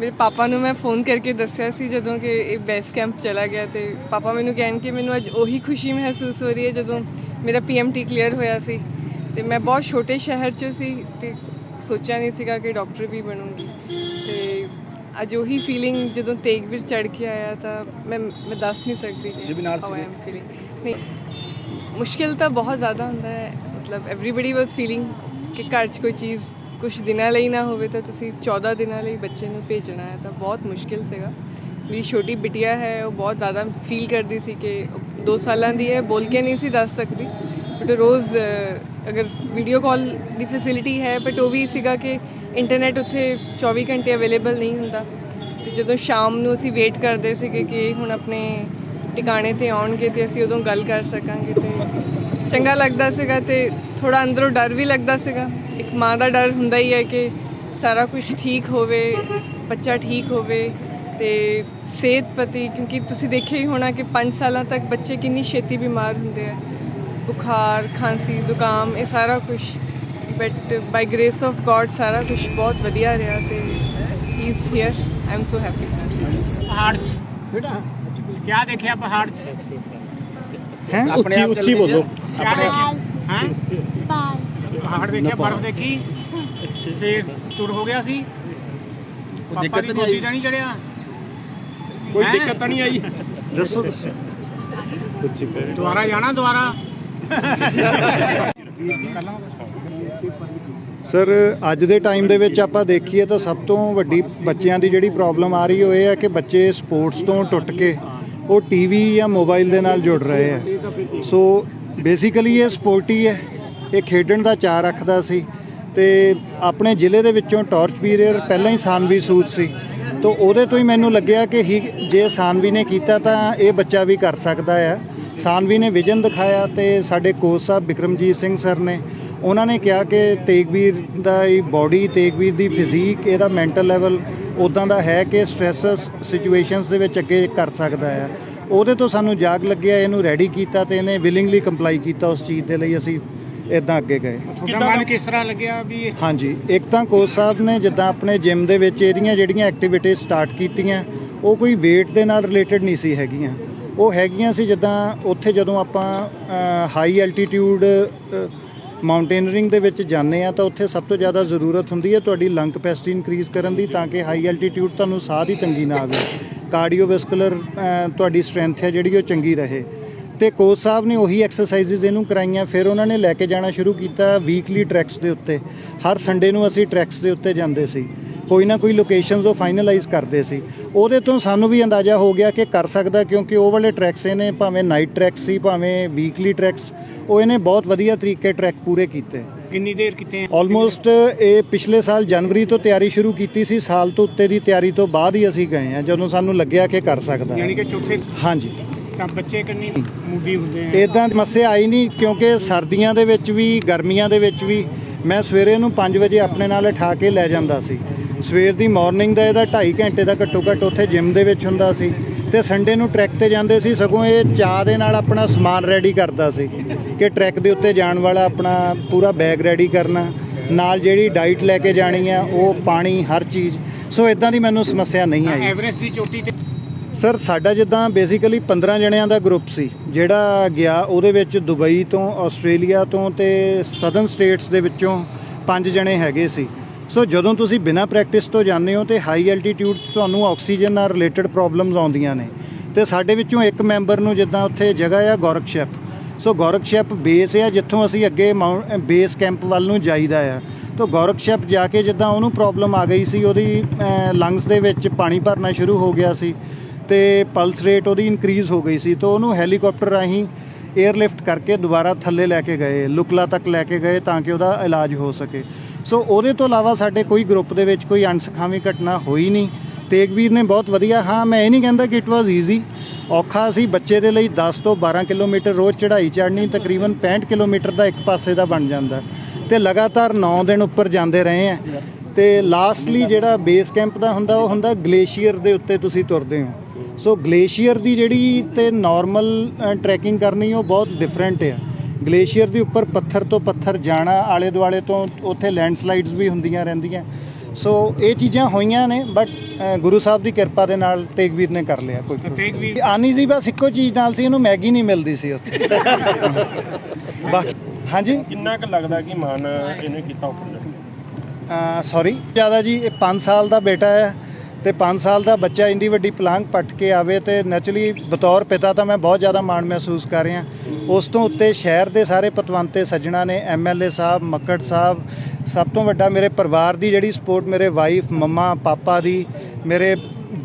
ਮੇਰੇ ਪਾਪਾ ਨੂੰ ਮੈਂ ਫੋਨ ਕਰਕੇ ਦੱਸਿਆ ਸੀ ਜਦੋਂ ਕਿ ਇਹ ਬੇਸ ਕੈਂਪ ਚਲਾ ਗਿਆ ਤੇ ਪਾਪਾ ਮੈਨੂੰ ਕਹਿਣ ਕਿ ਮੈਨੂੰ ਅੱਜ ਉਹੀ ਖੁਸ਼ੀ ਮਹਿਸੂਸ ਹੋ ਰਹੀ ਹੈ ਜਦੋਂ ਮੇਰਾ ਪੀਐਮਟੀ ਕਲੀਅਰ ਹੋਇਆ ਸੀ। ਤੇ ਮੈਂ ਬਹੁਤ ਛੋਟੇ ਸ਼ਹਿਰ 'ਚ ਸੀ ਤੇ ਸੋਚਿਆ ਨਹੀਂ ਸੀਗਾ ਕਿ ਡਾਕਟਰ ਵੀ ਬਣੂੰਗੀ। ਤੇ ਅੱਜ ਉਹੀ ਫੀਲਿੰਗ ਜਦੋਂ ਤੇਗਵੀਰ ਚੜ ਕੇ ਆਇਆ ਤਾਂ ਮੈਂ ਮੈਂ ਦੱਸ ਨਹੀਂ ਸਕਦੀ ਤੁਸੀਂ ਵੀ ਨਾਲ feeling। ਨਹੀਂ ਮੁਸ਼ਕਿਲ ਤਾਂ ਬਹੁਤ ਜ਼ਿਆਦਾ ਹੁੰਦਾ ਹੈ। ਮਤਲਬ ਐਵਰੀਬਾਡੀ ਵਾਸ ਫੀਲਿੰਗ ਕਿ ਘਰ 'ਚ ਕੋਈ ਚੀਜ਼ ਕੁਝ ਦਿਨਾਂ ਲਈ ਨਾ ਹੋਵੇ ਤਾਂ ਤੁਸੀਂ 14 ਦਿਨਾਂ ਲਈ ਬੱਚੇ ਨੂੰ ਭੇਜਣਾ ਹੈ, ਤਾਂ ਬਹੁਤ ਮੁਸ਼ਕਿਲ ਸੀਗਾ। ਮੇਰੀ ਛੋਟੀ ਬਿਟਿਆ ਹੈ, ਉਹ ਬਹੁਤ ਜ਼ਿਆਦਾ ਫੀਲ ਕਰਦੀ ਸੀ ਕਿ 2 ਸਾਲਾਂ ਦੀ ਹੈ, ਬੋਲ ਕੇ ਨਹੀਂ ਸੀ ਦੱਸ ਸਕਦੀ। ਬਟ ਰੋਜ਼ ਅਗਰ ਵੀਡੀਓ ਕਾਲ ਦੀ ਫੈਸਿਲਿਟੀ ਹੈ ਬਟ ਉਹ ਵੀ ਸੀਗਾ ਕਿ ਇੰਟਰਨੈਟ ਉੱਥੇ 24 ਘੰਟੇ ਅਵੇਲੇਬਲ ਨਹੀਂ ਹੁੰਦਾ। ਤੇ ਜਦੋਂ ਸ਼ਾਮ ਨੂੰ ਅਸੀਂ ਵੇਟ ਕਰਦੇ ਸੀਗੇ ਕਿ ਹੁਣ ਆਪਣੇ ਟਿਕਾਣੇ ਤੇ ਆਉਣਗੇ ਤੇ ਅਸੀਂ ਉਦੋਂ ਗੱਲ ਕਰ ਸਕਾਂਗੇ ਤੇ ਚੰਗਾ ਲੱਗਦਾ ਸੀਗਾ ਤੇ ਥੋੜਾ ਅੰਦਰੋਂ ਡਰ ਵੀ ਲੱਗਦਾ ਸੀਗਾ। ਇੱਕ ਮਾਂ ਦਾ ਡਰ ਹੁੰਦਾ ਹੀ ਹੈ ਕਿ ਸਾਰਾ ਕੁਝ ਠੀਕ ਹੋਵੇ ਬੱਚਾ ਠੀਕ ਹੋਵੇ ਤੇ ਸਿਹਤ ਪ੍ਰਤੀ ਕਿਉਂਕਿ ਤੁਸੀਂ ਦੇਖਿਆ ਹੀ ਹੋਣਾ ਕਿ 5 ਸਾਲਾਂ ਤੱਕ ਬੱਚੇ ਕਿੰਨੀ ਛੇਤੀ ਬਿਮਾਰ ਹੁੰਦੇ ਆ। ਬੁਖਾਰ ਖਾਂਸੀ ਜ਼ੁਕਾਮ ਇਹ ਸਾਰਾ ਕੁਝ but by grace of God ਸਾਰਾ ਕੁਝ ਬਹੁਤ ਵਧੀਆ ਰਿਹਾ ਤੇ ਹੀ is here I am so happy ਪਹਾੜ 'ਚ। ਬੇਟਾ ਕੀ ਦੇਖਿਆ ਪਹਾੜ 'ਚ? ਹੈ? ਆਪਣੇ ਉੱਚੀ ਆਪ ਉੱਚੀ ਬੋਲੋ। ਕੀ ਦੇਖਿਆ? ਹਾਂ? ਪਹਾੜ ਦੇਖਿਆ ਬਰਫ਼ ਦੇਖੀ ਤੇ ਤੁਰ ਹੋ ਗਿਆ ਸੀ। ਪਾਪਾ ਦੀ ਗੋਦੀ ਤਾਂ ਨਹੀਂ ਚੜਿਆ। ਕੋਈ? ਦਿੱਕਤ ਤਾਂ ਨਹੀਂ ਆਈ। ਦੱਸੋ। ਦੱਸੋ। ਦੁਬਾਰਾ ਜਾਣਾ ਦੁਬਾਰਾ। ਸਰ ਅੱਜ ਦੇ ਟਾਈਮ ਦੇ ਵਿੱਚ ਆਪਾਂ ਦੇਖੀਏ ਤਾਂ ਸਭ ਤੋਂ ਵੱਡੀ ਬੱਚਿਆਂ ਦੀ ਜਿਹੜੀ ਪ੍ਰੋਬਲਮ ਆ ਰਹੀ ਉਹ ਇਹ ਹੈ ਕਿ ਬੱਚੇ ਸਪੋਰਟਸ ਤੋਂ ਟੁੱਟ ਕੇ ਉਹ ਟੀਵੀ ਜਾਂ ਮੋਬਾਈਲ ਦੇ ਨਾਲ ਜੁੜ ਰਹੇ ਆ। ਸੋ ਬੇਸਿਕਲੀ ਇਹ ਸਪੋਰਟੀ ਹੈ। ਇਹ ਖੇਡਣ ਦਾ ਚਾਅ ਰੱਖਦਾ ਸੀ ਤੇ ਆਪਣੇ ਜ਼ਿਲ੍ਹੇ ਦੇ ਵਿੱਚੋਂ ਟਾਰਚ ਪੀਰੀਅਰ ਪਹਿਲਾਂ ਹੀ ਸਾਨਵੀ ਸੂਤ ਸੀ। ਤੋਂ ਉਹਦੇ ਤੋਂ ਹੀ ਮੈਨੂੰ ਲੱਗਿਆ ਕਿ ਹੀ ਜੇ ਸਾਨਵੀ ਨੇ ਕੀਤਾ ਤਾਂ ਇਹ ਬੱਚਾ ਵੀ ਕਰ ਸਕਦਾ ਆ। ਸਾਨਵੀ ਨੇ ਵਿਜ਼ਨ ਦਿਖਾਇਆ ਤੇ ਸਾਡੇ ਕੋਚ ਸਾਹਿਬ ਵਿਕਰਮਜੀਤ ਸਿੰਘ ਸਰ ਨੇ, ਉਹਨਾਂ ਨੇ ਕਿਹਾ ਕਿ ਤੇਗਵੀਰ ਦਾ ਇਹ ਬਾਡੀ ਤੇਗਵੀਰ ਦੀ ਫਿਜ਼ੀਕ ਇਹਦਾ ਮੈਂਟਲ ਲੈਵਲ ਉਦਾਂ ਦਾ ਹੈ ਕਿ ਸਟ੍ਰੈਸਸ ਸਿਚੁਏਸ਼ਨਸ ਦੇ ਵਿੱਚ ਅੱਗੇ ਕਰ ਸਕਦਾ ਹੈ ਉਹਦੇ ਤੋਂ ਸਾਨੂੰ ਜਾਗ ਲੱਗਿਆ, ਇਹਨੂੰ ਰੈਡੀ ਕੀਤਾ ਤੇ ਇਹਨੇ ਵਿਲਿੰਗਲੀ ਕੰਪਲਾਈ ਕੀਤਾ ਉਸ ਚੀਜ਼ ਦੇ ਲਈ ਅਸੀਂ ਇਦਾਂ ਅੱਗੇ ਗਏ। ਤੁਹਾਡਾ ਮਨ ਕਿਸ ਤਰ੍ਹਾਂ ਲੱਗਿਆ ਵੀ ਇਹ ਹਾਂਜੀ ਇੱਕ ਤਾਂ ਕੋਚ ਸਾਹਿਬ ਨੇ ਜਿੱਦਾਂ ਆਪਣੇ ਜਿਮ ਦੇ ਵਿੱਚ ਇਹਦੀਆਂ ਜਿਹੜੀਆਂ ਐਕਟੀਵਿਟੀਜ਼ ਸਟਾਰਟ ਕੀਤੀਆਂ ਉਹ ਕੋਈ weight ਦੇ ਨਾਲ ਰਿਲੇਟਡ ਨਹੀਂ ਸੀ ਹੈਗੀਆਂ। ਉਹ ਹੈਗੀਆਂ ਸੀ ਜਿੱਦਾਂ ਉੱਥੇ ਜਦੋਂ ਆਪਾਂ ਹਾਈ ਐਲਟੀਟਿਊਡ ਮਾਊਂਟੇਨਰਿੰਗ ਦੇ ਵਿੱਚ ਜਾਂਦੇ ਆ ਤਾਂ ਉੱਥੇ ਸਭ ਤੋਂ ਜ਼ਿਆਦਾ ਜ਼ਰੂਰਤ ਹੁੰਦੀ ਹੈ ਤੁਹਾਡੀ ਲੰਗ ਕਪੈਸਿਟੀ ਇਨਕਰੀਜ਼ ਕਰਨ ਦੀ ਤਾਂ ਕਿ ਹਾਈ ਐਲਟੀਟਿਊਡ ਤੁਹਾਨੂੰ ਸਾਹ ਦੀ ਤੰਗੀ ਨਾ ਆਵੇ। ਕਾਰਡੀਓਵੈਸਕੂਲਰ ਤੁਹਾਡੀ ਸਟਰੈਂਥ ਹੈ ਜਿਹੜੀ ਉਹ ਚੰਗੀ ਰਹੇ। ਤੇ ਕੋਚ ਸਾਹਿਬ ਨੇ ਉਹੀ ਐਕਸਰਸਾਈਜ਼ਸ ਇਹਨੂੰ ਕਰਾਈਆਂ ਫਿਰ ਉਹਨਾਂ ਨੇ ਲੈ ਕੇ ਜਾਣਾ ਸ਼ੁਰੂ ਕੀਤਾ ਵੀਕਲੀ ਟਰੈਕਸ ਦੇ ਉੱਤੇ। ਹਰ ਸੰਡੇ ਨੂੰ ਅਸੀਂ ਟਰੈਕਸ ਦੇ ਉੱਤੇ ਜਾਂਦੇ ਸੀ। ਕੋਈ ਨਾ ਕੋਈ ਲੋਕੇਸ਼ਨਸ ਉਹ ਫਾਈਨਲਾਈਜ਼ ਕਰਦੇ ਸੀ। ਉਹਦੇ ਤੋਂ ਸਾਨੂੰ ਵੀ ਅੰਦਾਜ਼ਾ ਹੋ ਗਿਆ ਕਿ ਕਰ ਸਕਦਾ ਕਿਉਂਕਿ ਉਹ ਵਾਲੇ ਟਰੈਕਸ ਇਹਨੇ ਭਾਵੇਂ ਨਾਈਟ ਟਰੈਕਸ ਸੀ ਭਾਵੇਂ ਵੀਕਲੀ ਟਰੈਕਸ ਉਹ ਇਹਨੇ ਬਹੁਤ ਵਧੀਆ ਤਰੀਕੇ ਟਰੈਕ ਪੂਰੇ ਕੀਤੇ। ਕਿੰਨੀ ਦੇਰ ਕੀਤੇ? ਆਲਮੋਸਟ ਇਹ ਪਿਛਲੇ ਸਾਲ ਜਨਵਰੀ ਤੋਂ ਤਿਆਰੀ ਸ਼ੁਰੂ ਕੀਤੀ ਸੀ ਸਾਲ ਤੋਂ ਉੱਤੇ ਦੀ ਤਿਆਰੀ ਤੋਂ ਬਾਅਦ ਹੀ ਅਸੀਂ ਗਏ ਆ ਜਦੋਂ ਸਾਨੂੰ ਲੱਗਿਆ ਕਿ ਕਰ ਸਕਦਾ। ਯਾਨੀ ਕਿ ਚੌਥੇ ਹਾਂਜੀ। ਤਾਂ ਬੱਚੇ ਕਿੰਨੀ ਮੂਡੀ ਹੁੰਦੇ ਆ। ਇਦਾਂ ਸਮੱਸਿਆ ਆਈ ਨਹੀਂ ਕਿਉਂਕਿ ਸਰਦੀਆਂ ਦੇ ਵਿੱਚ ਵੀ ਗਰਮੀਆਂ ਦੇ ਵਿੱਚ ਵੀ ਮੈਂ ਸਵੇਰੇ ਨੂੰ 5 ਵਜੇ ਆਪਣੇ ਨਾਲ ਉਠਾ ਕੇ ਲੈ ਜਾਂਦਾ ਸੀ। ਸਵੇਰ ਦੀ ਮਾਰਨਿੰਗ ਦਾ ਇਹਦਾ 2.5 ਘੰਟੇ ਦਾ ਘੱਟੋ ਘੱਟ ਉੱਥੇ ਜਿਮ ਦੇ ਵਿੱਚ ਹੁੰਦਾ ਸੀ ਤੇ ਸੰਡੇ ਨੂੰ ਟਰੈਕ ਤੇ ਜਾਂਦੇ ਸੀ ਸਗੋਂ ਇਹ ਚਾਹ ਦੇ ਨਾਲ ਆਪਣਾ ਸਮਾਨ ਰੈਡੀ ਕਰਦਾ ਸੀ ਕਿ ਟਰੈਕ ਦੇ ਉੱਤੇ ਜਾਣ ਵਾਲਾ ਆਪਣਾ ਪੂਰਾ ਬੈਗ ਰੈਡੀ ਕਰਨਾ ਨਾਲ ਜਿਹੜੀ ਡਾਈਟ ਲੈ ਕੇ ਜਾਣੀ ਆ ਉਹ ਪਾਣੀ ਹਰ ਚੀਜ਼। ਸੋ ਇਦਾਂ ਦੀ ਮੈਨੂੰ ਸਮੱਸਿਆ ਨਹੀਂ ਆਈ। ਐਵਰੇਸਟ ਦੀ ਚੋਟੀ ਤੇ ਸਰ, ਸਾਡਾ ਜਿੱਦਾਂ ਬੇਸਿਕਲੀ 15 ਜਣਿਆਂ ਦਾ ਗਰੁੱਪ ਸੀ, ਜਿਹੜਾ ਗਿਆ ਉਹਦੇ ਵਿੱਚ ਦੁਬਈ ਤੋਂ, ਆਸਟ੍ਰੇਲੀਆ ਤੋਂ ਤੇ ਸਦਰਨ ਸਟੇਟਸ ਦੇ ਵਿੱਚੋਂ ਪੰਜ ਜਣੇ ਹੈਗੇ ਸੀ। ਸੋ ਜਦੋਂ ਤੁਸੀਂ ਬਿਨਾਂ ਪ੍ਰੈਕਟਿਸ ਤੋਂ ਜਾਂਦੇ ਹੋ ਤੇ ਹਾਈ ਐਲਟੀਟਿਊਡ 'ਚ ਤੁਹਾਨੂੰ ਆਕਸੀਜਨ ਨਾਲ ਰਿਲੇਟਡ ਪ੍ਰੋਬਲਮਸ ਆਉਂਦੀਆਂ ਨੇ। ਤੇ ਸਾਡੇ ਵਿੱਚੋਂ ਇੱਕ ਮੈਂਬਰ ਨੂੰ ਜਿੱਦਾਂ ਉੱਥੇ ਜਗ੍ਹਾ ਆ ਗੋਰਖਸ਼ੈਪ ਸੋ ਗੋਰਖਸ਼ੈਪ ਬੇਸ ਆ, ਜਿੱਥੋਂ ਅਸੀਂ ਅੱਗੇ ਬੇਸ ਕੈਂਪ ਵੱਲ ਨੂੰ ਜਾਈਦਾ ਆ। ਤਾਂ ਗੋਰਖਸ਼ੈਪ ਜਾ ਕੇ ਜਿੱਦਾਂ ਉਹਨੂੰ ਪ੍ਰੋਬਲਮ ਆ ਗਈ ਸੀ, ਉਹਦੀ ਲੰਗਸ ਦੇ ਵਿੱਚ ਪਾਣੀ ਭਰਨਾ ਸ਼ੁਰੂ ਹੋ ਗਿਆ ਸੀ। ਤੇ ਪਲਸ ਰੇਟ ਉਹਦੀ ਇਨਕਰੀਜ਼ ਹੋ ਗਈ ਸੀ, ਤਾਂ ਉਹਨੂੰ ਹੈਲੀਕਾਪਟਰ ਰਾਹੀਂ 에ਅਰਲਿਫਟ ਕਰਕੇ ਦੁਬਾਰਾ ਥੱਲੇ ਲੈ ਕੇ ਗਏ, ਲੁਕਲਾ ਤੱਕ ਲੈ ਕੇ ਗਏ ਤਾਂ ਕਿ ਉਹਦਾ ਇਲਾਜ ਹੋ ਸਕੇ। ਸੋ ਉਹਦੇ ਤੋਂ ਇਲਾਵਾ ਸਾਡੇ ਕੋਈ ਗਰੁੱਪ ਦੇ ਵਿੱਚ ਕੋਈ ਅਣਸਖਾਵੀ ਘਟਨਾ ਹੋਈ ਨਹੀਂ। ਤੇਗਵੀਰ ਨੇ ਬਹੁਤ ਵਧੀਆ, ਹਾਂ, ਮੈਂ ਇਹ ਨਹੀਂ ਕਹਿੰਦਾ ਕਿ ਇਟ ਵਾਸ ਈਜ਼ੀ ਔਖਾ ਸੀ, ਬੱਚੇ ਦੇ ਲਈ 10 ਤੋਂ 12 ਕਿਲੋਮੀਟਰ ਰੋਜ਼ ਚੜ੍ਹਾਈ ਚੜ੍ਹਨੀ, ਤਕਰੀਬਨ 65 ਕਿਲੋਮੀਟਰ ਦਾ ਇੱਕ ਪਾਸੇ ਦਾ ਬਣ ਜਾਂਦਾ। ਤੇ ਲਗਾਤਾਰ 9 ਦਿਨ ਉੱਪਰ ਜਾਂਦੇ ਰਹੇ ਆ। ਤੇ ਲਾਸਟਲੀ ਜਿਹੜਾ ਬੇਸ ਕੈਂਪ ਦਾ ਹੁੰਦਾ, ਉਹ ਹੁੰਦਾ ਗਲੇਸ਼ੀਅਰ ਦੇ ਉੱਤੇ ਤੁਸੀਂ ਤੁਰਦੇ ਹੋ। ਸੋ ਗਲੇਸ਼ੀਅਰ ਦੀ ਜਿਹੜੀ ਤੇ ਨਾਰਮਲ ਟਰੈਕਿੰਗ ਕਰਨੀ ਉਹ ਬਹੁਤ ਡਿਫਰੈਂਟ ਆ। ਗਲੇਸ਼ੀਅਰ ਦੇ ਉੱਪਰ ਪੱਥਰ ਤੋਂ ਪੱਥਰ ਜਾਣਾ ਆਲੇ ਦੁਆਲੇ ਤੋਂ ਉੱਥੇ ਲੈਂਡਸਲਾਈਡਸ ਵੀ ਹੁੰਦੀਆਂ ਰਹਿੰਦੀਆਂ। ਸੋ ਇਹ ਚੀਜ਼ਾਂ ਹੋਈਆਂ ਨੇ ਬਟ ਗੁਰੂ ਸਾਹਿਬ ਦੀ ਕਿਰਪਾ ਦੇ ਨਾਲ ਤੇਗਵੀਰ ਨੇ ਕਰ ਲਿਆ ਕੋਈ ਤੇਗਵੀਰ- ਆਨੀ ਸੀ ਬਸ ਇੱਕੋ ਚੀਜ਼ ਨਾਲ ਸੀ ਇਹਨੂੰ ਮੈਗੀ ਨਹੀਂ ਮਿਲਦੀ ਸੀ ਉੱਥੇ। ਬਾਕੀ ਹਾਂਜੀ? ਕਿੰਨਾ ਕੁ ਲੱਗਦਾ ਕਿ ਮਾਨ ਇਹਨੇ ਕੀਤਾ ਉੱਪਰ? ਸੌਰੀ ਜ਼ਿਆਦਾ ਜੀ ਇਹ 5 ਸਾਲ ਦਾ ਬੇਟਾ ਹੈ। ਤੇ 5 ਸਾਲ ਦਾ ਬੱਚਾ ਇੰਨੀ ਵੱਡੀ ਪਲਾਂਗ ਪੱਟ ਕੇ ਆਵੇ ਤੇ ਨੈਚੁਰਲੀ ਬਤੌਰ ਪਿਤਾ ਤਾਂ ਮੈਂ ਬਹੁਤ ਜ਼ਿਆਦਾ ਮਾਣ ਮਹਿਸੂਸ ਕਰ ਰਿਹਾ ਉਸ ਤੋਂ ਉੱਤੇ ਸ਼ਹਿਰ ਦੇ ਸਾਰੇ ਪਤਵੰਤੇ ਸੱਜਣਾ ਨੇ ਐਮਐਲਏ ਸਾਹਿਬ ਮੱਕੜ ਸਾਹਿਬ ਸਭ ਤੋਂ ਵੱਡਾ ਮੇਰੇ ਪਰਿਵਾਰ ਦੀ ਜਿਹੜੀ ਸਪੋਰਟ ਮੇਰੇ ਵਾਈਫ ਮੰਮਾ ਪਾਪਾ ਦੀ ਮੇਰੇ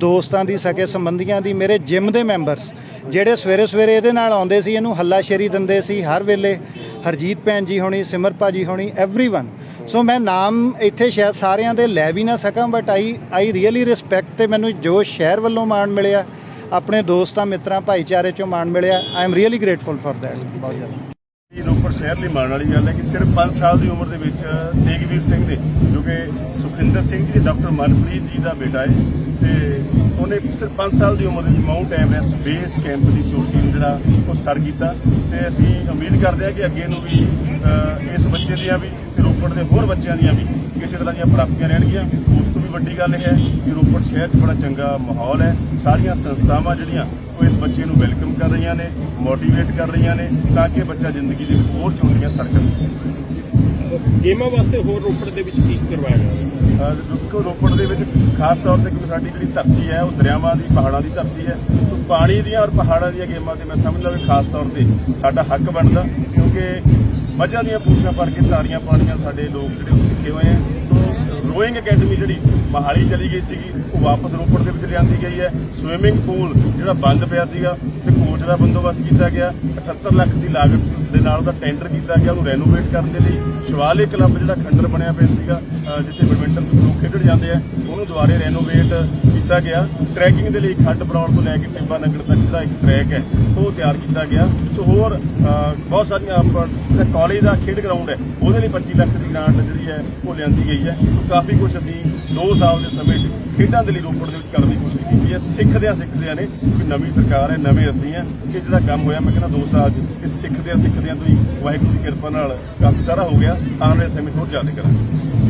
ਦੋਸਤਾਂ ਦੀ ਸਕੇ ਸੰਬੰਧੀਆਂ ਦੀ ਮੇਰੇ ਜਿਮ ਦੇ ਮੈਂਬਰਸ ਜਿਹੜੇ ਸਵੇਰੇ ਸਵੇਰੇ ਇਹਦੇ ਨਾਲ ਆਉਂਦੇ ਸੀ ਇਹਨੂੰ ਹੱਲਾਸ਼ੇਰੀ ਦਿੰਦੇ ਸੀ ਹਰ ਵੇਲੇ ਹਰਜੀਤ ਭੈਣ ਜੀ ਹੋਣੀ ਸਿਮਰ ਭਾਜੀ ਹੋਣੀ एवरीवन ਸੋ ਮੈਂ ਨਾਮ ਇੱਥੇ ਸ਼ਾਇਦ ਸਾਰਿਆਂ ਦੇ ਲੈ ਵੀ ਨਾ ਸਕਾਂ but I I really respect ਤੇ ਮੈਨੂੰ ਜੋ ਸ਼ਹਿਰ ਵੱਲੋਂ ਮਾਣ ਮਿਲਿਆ, ਆਪਣੇ ਦੋਸਤਾਂ, ਮਿੱਤਰਾਂ, ਭਾਈਚਾਰੇ ਚੋਂ ਮਾਣ ਮਿਲਿਆ I am really grateful for that ਬਹੁਤ ਜ਼ਿਆਦਾ। ਇਹ ਰੋਪੜ ਸ਼ਹਿਰ ਲਈ ਮਾਣ ਵਾਲੀ ਗੱਲ ਹੈ ਕਿ ਸਿਰਫ 5 ਸਾਲ ਦੀ ਉਮਰ ਦੇ ਵਿੱਚ ਤੇਗਵੀਰ ਸਿੰਘ ਦੇ, ਜੋ ਕਿ ਸੁਖਿੰਦਰ ਸਿੰਘ ਜੀ, ਡਾਕਟਰ ਮਨਪ੍ਰੀਤ ਜੀ ਦਾ ਬੇਟਾ ਹੈ, ਤੇ ਉਹਨੇ ਸਿਰਫ 5 ਸਾਲ ਦੀ ਉਮਰ ਦੇ ਵਿੱਚ ਮਾਊਂਟ ਐਵਰੈਸਟ ਬੇਸ ਕੈਂਪ ਦੀ ਚੋਟੀ ਨੂੰ ਜਿਹੜਾ ਉਹ ਸਰ ਕੀਤਾ, ਤੇ ਅਸੀਂ ਉਮੀਦ ਕਰਦੇ ਹਾਂ ਕਿ ਅੱਗੇ ਨੂੰ ਵੀ ਇਸ ਬੱਚੇ ਦੀਆਂ ਵੀ ਰੋਪੜ ਦੇ ਹੋਰ ਬੱਚਿਆਂ ਦੀਆਂ ਵੀ ਕਿਸੇ ਤਰ੍ਹਾਂ ਦੀਆਂ ਪ੍ਰਾਪਤੀਆਂ ਰਹਿਣਗੀਆਂ। ਉਸ ਤੋਂ ਵੀ ਵੱਡੀ ਗੱਲ ਇਹ ਹੈ ਕਿ ਰੋਪੜ ਸ਼ਹਿਰ 'ਚ ਬੜਾ ਚੰਗਾ ਮਾਹੌਲ ਹੈ। ਸਾਰੀਆਂ ਸੰਸਥਾਵਾਂ ਜਿਹੜੀਆਂ ਉਹ ਇਸ ਬੱਚੇ ਨੂੰ ਵੈਲਕਮ ਕਰ ਰਹੀਆਂ ਨੇ ਮੋਟੀਵੇਟ ਕਰ ਰਹੀਆਂ ਨੇ ਤਾਂ ਕਿ ਬੱਚਾ ਜ਼ਿੰਦਗੀ ਦੇ ਵਿੱਚ ਹੋਰ ਚੁਣਦੀਆਂ ਸੜਕਾਂ ਗੇਮਾਂ ਵਾਸਤੇ ਹੋਰ ਰੋਪੜ ਦੇ ਵਿੱਚ ਕੀ ਕਰਵਾਇਆ ਜਾਵੇ ਰੁੱਖੋ ਰੋਪੜ ਦੇ ਵਿੱਚ ਖਾਸ ਤੌਰ ਤੇ ਕਿਉਂਕਿ ਸਾਡੀ ਜਿਹੜੀ ਧਰਤੀ ਹੈ ਉਹ ਦਰਿਆਵਾਂ ਦੀ ਪਹਾੜਾਂ ਦੀ ਧਰਤੀ ਹੈ। ਸੋ ਪਾਣੀ ਦੀਆਂ ਔਰ ਪਹਾੜਾਂ ਦੀਆਂ ਗੇਮਾਂ ਤੇ ਮੈਂ ਸਮਝਦਾ ਵੀ ਖਾਸ ਤੌਰ ਤੇ ਸਾਡਾ ਹੱਕ ਬਣਦਾ ਕਿਉਂਕਿ ਮੱਝਾਂ ਦੀਆਂ ਪੂਛਾਂ ਭਰ ਕੇ ਤਾਰੀਆਂ ਪਾਣੀਆਂ ਸਾਡੇ ਲੋਕ ਜਿਹੜੇ ਉਹ ਸਿੱਖੇ ਹੋਏ ਆ। ਸੋ ਰੋਇੰਗ ਅਕੈਡਮੀ ਜਿਹੜੀ ਮਹਾਲੀ ਚਲੀ ਗਈ ਸੀਗੀ, ਉਹ ਵਾਪਸ ਰੋਪੜ ਦੇ ਵਿੱਚ ਲਿਆਂਦੀ ਗਈ ਹੈ। ਸਵਿਮਿੰਗ ਪੂਲ ਜਿਹੜਾ ਬੰਦ ਪਿਆ ਸੀਗਾ ਤੇ ਕੋਚ ਦਾ ਬੰਦੋਬਸਤ ਕੀਤਾ ਗਿਆ। 78 ਲੱਖ ਦੀ ਲਾਗਤ ਦੇ ਨਾਲ ਉਹਦਾ ਟੈਂਡਰ ਕੀਤਾ ਗਿਆ, ਉਹਨੂੰ ਰੈਨੋਵੇਟ ਕਰਨ ਦੇ ਲਈ। ਸ਼ਿਵਾਲਿਕ ਕਲੱਬ ਜਿਹੜਾ ਖੰਡਰ ਬਣਿਆ ਪਿਆ ਸੀਗਾ ਜਿੱਥੇ ਬੈਡਮਿੰਟਨ ਦੇ ਲੋਕ ਖੇਡਣ ਜਾਂਦੇ ਆ, ਉਹਨੂੰ ਦੁਬਾਰੇ ਰੈਨੋਵੇਟ ਕੀਤਾ ਗਿਆ। ਟਰੈਕਿੰਗ ਦੇ ਲਈ ਖੱਡ ਬਣਾਉਣ ਤੋਂ ਲੈ ਕੇ ਟਿੱਬਾ ਨਗਰ ਤੱਕ ਜਿਹੜਾ ਇੱਕ ਟਰੈਕ ਹੈ, ਉਹ ਤਿਆਰ ਕੀਤਾ ਗਿਆ। ਸੋ ਹੋਰ ਬਹੁਤ ਸਾਰੀਆਂ ਜਿਹੜਾ ਕਾਲਜ ਦਾ ਖੇਡ ਗਰਾਊਂਡ ਹੈ, ਉਹਦੇ ਲਈ 25 ਲੱਖ ਦੀ ਗ੍ਰਾਂਟ ਜਿਹੜੀ ਹੈ, ਉਹ ਲਿਆਂਦੀ ਗਈ ਹੈ। ਕਾਫੀ ਕੁਝ ਅਸੀਂ 2 ਸਾਲ ਦੇ ਸਮੇਂ 'ਚ ਖੇਡਾਂ ਦੇ ਲਈ ਰੋਪੜ ਦੇ ਵਿੱਚ ਕਰਨ ਦੀ ਕੋਸ਼ਿਸ਼ ਕੀਤੀ ਹੈ। ਸਿੱਖਦਿਆਂ ਸਿੱਖਦਿਆਂ ਨੇ ਕਿ ਨਵੀਂ ਸਰਕਾਰ ਹੈ, ਨਵੇਂ ਅਸੀਂ ਆ ਕਿ ਜਿਹੜਾ ਕੰਮ ਹੋਇਆ, ਮੈਂ ਕਹਿੰਦਾ 2 ਸਾਲ 'ਚ, ਕਿ ਸਿੱਖਦਿਆਂ ਸਿੱਖਦਿਆਂ ਤੋਂ ਹੀ ਵਾਹਿਗੁਰੂ ਦੀ ਕਿਰਪਾ ਨਾਲ ਕਾਫੀ ਸਾਰਾ ਹੋ ਗਿਆ। ਆਉਣ ਵਾਲੇ ਸਮੇਂ 'ਚ ਹੋਰ ਜ਼ਿਆਦਾ ਕਰਾਂਗੇ।